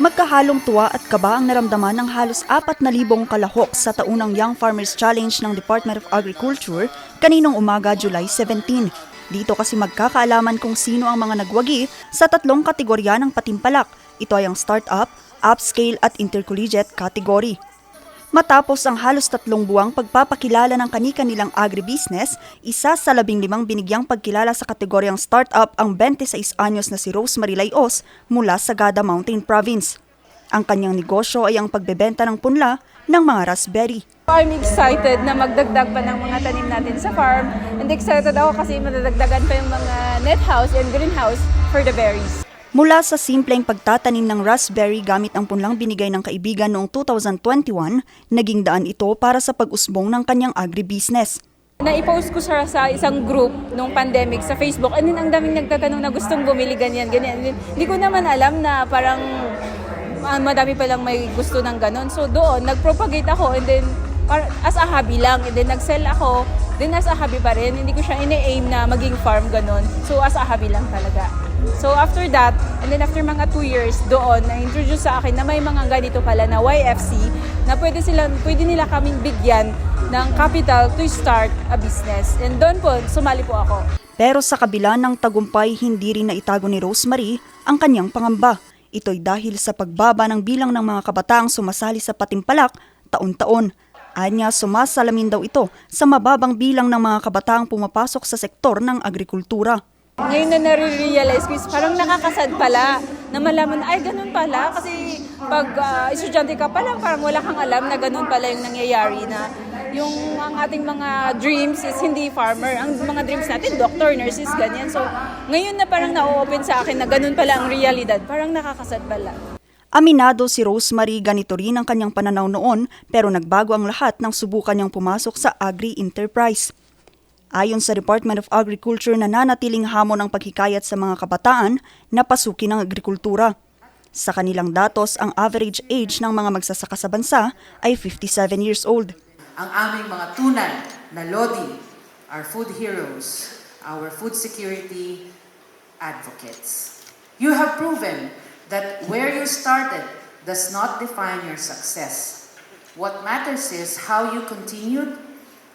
Magkahalong tuwa at kaba ang naramdaman ng halos 4,000 kalahok sa taunang Young Farmers Challenge ng Department of Agriculture kaninong umaga July 17. Dito kasi magkakaalaman kung sino ang mga nagwagi sa tatlong kategorya ng patimpalak. Ito ay ang startup, upscale at intercollegiate category. Matapos ang halos tatlong buwang pagpapakilala ng kani-kanilang agribusiness, isa sa labing limang binigyang pagkilala sa kategoryang startup ang 26 anyos na si Rosemary Layos mula sa Gada Mountain Province. Ang kanyang negosyo ay ang pagbebenta ng punla ng mga raspberry. I'm excited na magdagdag pa ng mga tanim natin sa farm. And excited ako kasi madadagdagan pa yung mga net house and greenhouse for the berries. Mula sa simpleng pagtatanim ng raspberry gamit ang punlang binigay ng kaibigan noong 2021, naging daan ito para sa pag-usbong ng kanyang agribusiness. Na-post ko siya sa isang group nung pandemic sa Facebook and then ang daming nagtatanong na gustong bumili ganyan, ganyan. Then, Hindi ko naman alam na parang ah, madami palang may gusto ng ganon. So doon, nag-propagate ako and then as a hobby lang. And then nag-sell ako, then as a hobby pa rin. Hindi ko siya ine-aim na maging farm ganon. So as a hobby lang talaga. So after that, and then after mga two years, doon, na-introduce sa akin na may mga ganito pala na YFC na pwede, sila, pwede nila kaming bigyan ng capital to start a business. And doon po, sumali po ako. Pero sa kabila ng tagumpay, hindi rin naitago ni Rosemary ang kanyang pangamba. Ito'y dahil sa pagbaba ng bilang ng mga kabataang sumasali sa patimpalak taon-taon. Anya, sumasalamin daw ito sa mababang bilang ng mga kabataang pumapasok sa sektor ng agrikultura. Ngayon na nare-realize ko, parang nakakasad pala na malaman, ay ganun pala. Kasi pag ah, estudyante ka pa lang, parang wala kang alam na ganun pala yung nangyayari na yung ang ating mga dreams is hindi farmer. Ang mga dreams natin, doctor, nurses, ganyan. So, ngayon na parang na-open sa akin na ganun pala ang realidad. Parang nakakasad pala. Aminado si Rosemary ganito rin ang kanyang pananaw noon pero nagbago ang lahat nang subukan niyang pumasok sa agri-enterprise. Ayon sa Department of Agriculture, nananatiling hamon ang paghikayat sa mga kabataan na pasukin ng agrikultura. Sa kanilang datos, ang average age ng mga magsasaka sa bansa ay 57 years old. ang aming mga tunay na Lodi, our food heroes, our food security advocates. You have proven that where you started does not define your success. What matters is how you continued,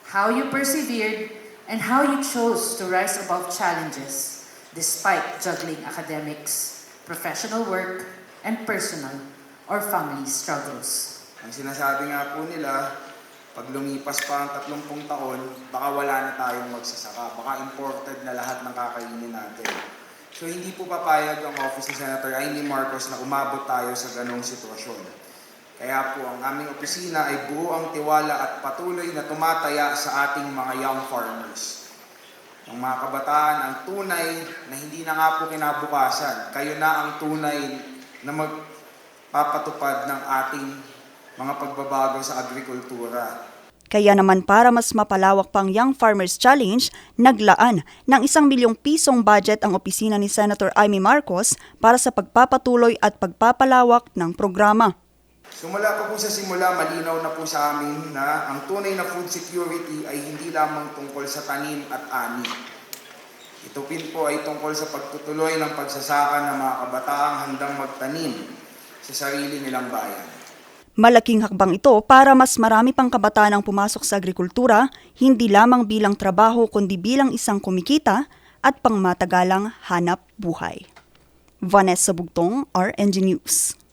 how you persevered, and how you chose to rise above challenges despite juggling academics, professional work, and personal or family struggles. Ang sinasabi nga po nila, pag lumipas pa ang 30 taon, baka wala na tayong magsasaka. Baka imported na lahat ng kakainin natin. So hindi po papayag ang Office ni Senator Amy Marcos na umabot tayo sa ganong sitwasyon. Kaya po ang aming opisina ay buo ang tiwala at patuloy na tumataya sa ating mga young farmers. Ang mga kabataan ang tunay na hindi na nga po kinabukasan. Kayo na ang tunay na magpapatupad ng ating mga pagbabago sa agrikultura. Kaya naman para mas mapalawak pang Young Farmers Challenge, naglaan ng isang milyong pisong budget ang opisina ni Senator Amy Marcos para sa pagpapatuloy at pagpapalawak ng programa. Sumula pa po sa simula, malinaw na po sa amin na ang tunay na food security ay hindi lamang tungkol sa tanim at ani. Ito pin po ay tungkol sa pagtutuloy ng pagsasaka ng mga kabataang handang magtanim sa sarili nilang bayan. Malaking hakbang ito para mas marami pang kabataan ang pumasok sa agrikultura, hindi lamang bilang trabaho kundi bilang isang kumikita at pangmatagalang hanap buhay. Vanessa Bugtong, RNG News.